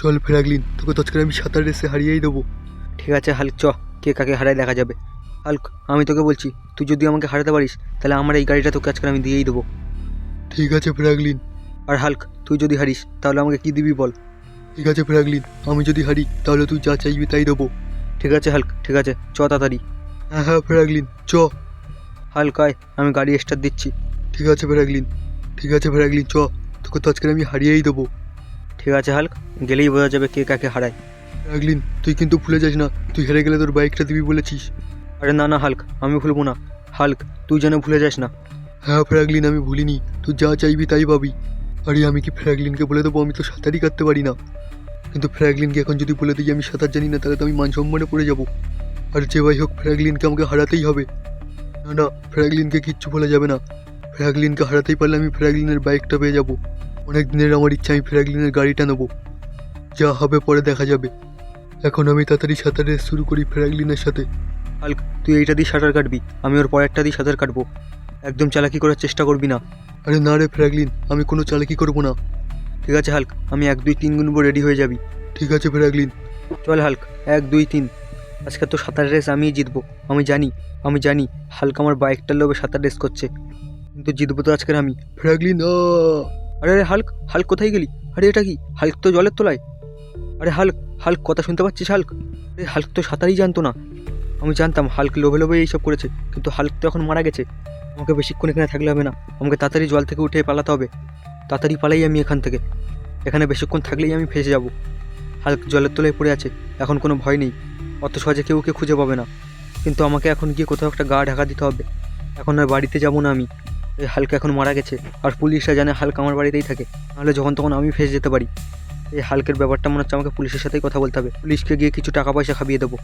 চল ফ্র্যাগলিন তোকে তো আজকে আমি সাঁতার রেসে হারিয়েই দেবো। ঠিক আছে হাল্ক চ কে কাকে হারায় দেখা যাবে। হাল্ক আমি তোকে বলছি তুই যদি আমাকে হারাতে পারিস তাহলে আমার এই গাড়িটা তোকে আজকে আমি দিয়েই দেবো। ঠিক আছে ফ্র্যাগলিন আর হাল্ক তুই যদি হারিস তাহলে আমাকে কি দিবি বল? ঠিক আছে ফ্র্যাগলিন আমি যদি হারি তাহলে তুই যা চাইবি তাই দেবো। ঠিক আছে হাল্ক ঠিক আছে চ তাড়াতাড়ি। হ্যাঁ হ্যাঁ ফ্র্যাগলিন চ। হাল্ক আয় আমি গাড়ি স্টার্ট দিচ্ছি। ঠিক আছে ফ্র্যাগলিন ঠিক আছে ফ্র্যাগলিন চ। তোকে তো আজকে আমি হারিয়েই দেবো। ঠিক আছে হাল্ক? গেলেই বোঝা যাবে কে কাকে হারায়। ফ্র্যাগলিন তুই কিন্তু ভুলে যাস না তুই হেরে গেলে তোর বাইকটা দিবি বলেছিস। আরে না না হাল্ক আমি ভুলবো না। হাল্ক তুই যেন ভুলে যাস না। হ্যাঁ ফ্র্যাগলিন আমি ভুলিনি। তুই যা চাইবি তাই পাবি। আরে আমি কি ফ্র্যাগলিনকে বলে দেবো? আমি তো সাঁতারই কাটতে পারি না। কিন্তু ফ্র্যাগলিনকে এখন যদি বলে দিই আমি সাঁতার জানি না তাহলে তো আমি মান সম্মানে পড়ে যাব। আর যে ভাই হোক ফ্র্যাগলিনকে আমাকে হারাতেই হবে। না না ফ্র্যাগলিনকে কিচ্ছু বলা যাবে না। ফ্র্যাগলিনকে হারাতেই পারলে আমি ফ্র্যাগলিনের বাইকটা পেয়ে যাব। অনেক দিনের আমার ইচ্ছা আমি ফ্র্যাগলিনের গাড়িটা নেব। যা হবে পরে দেখা যাবে। এখন আমি তাড়াতাড়ি সাঁতার রেস শুরু করি ফ্র্যাগলিনের সাথে। হাল্ক তুই এইটা দিয়ে সাঁতার কাটবি। আমি ওর পরেরটা দিয়ে সাঁতার কাটবো। একদম চালাকি করার চেষ্টা করবি না। আরে না রে ফ্র্যাগলিন আমি কোনো চালাকি করব না। ঠিক আছে হাল্ক আমি এক দুই তিন গুনবো রেডি হয়ে যাবি। ঠিক আছে ফ্র্যাগলিন চল হাল্ক এক দুই তিন। আজকে তো সাঁতার রেস আমিই জিতবো। আমি জানি আমি জানি হাল্ক আমার বাইকটার লোভে সাঁতার রেস করছে। কিন্তু জিতবো তো আজকের আমি। ফ্র্যাগলিন আ আরে আরে, হাল্ক হাল্ক কোথায় গেলি? আরে, এটা কি? হাল্ক তো জলের তলায়। আরে, হাল্ক হাল্ক, কথা শুনতে পাচ্ছিস, হাল্ক? আরে, হাল্ক তো সাঁতারই জানতো না। আমি জানতাম হাল্ক লোভে লোভে এইসব করেছে, কিন্তু হাল্ক তো এখন মারা গেছে। আমাকে বেশিক্ষণ এখানে থাকলে হবে না। আমাকে তাড়াতাড়ি জল থেকে উঠে পালাতে হবে। তাড়াতাড়ি পালাই আমি এখান থেকে। এখানে বেশিক্ষণ থাকলেই আমি ফেসে যাব। হাল্ক জলের তলায় পড়ে আছে। এখন কোনো ভয় নেই। অত সহজে কেউ কে খুঁজে পাবে না। কিন্তু আমাকে এখন গিয়ে কোথাও একটা গা ঢাকা দিতে হবে। এখন আর বাড়িতে যাব না আমি। হালকা এখন মারা গেছে, আর পুলিশরা জানে হালকা আমার বাড়িতেই থাকে। নাহলে যখন তখন আমি ফেসে যেতে পারি। এই হালকের ব্যাপারটা মনে হচ্ছে আমাকে পুলিশের সাথেই কথা বলতে হবে। পুলিশকে গিয়ে কিছু টাকা পয়সা খাবিয়ে দেবো।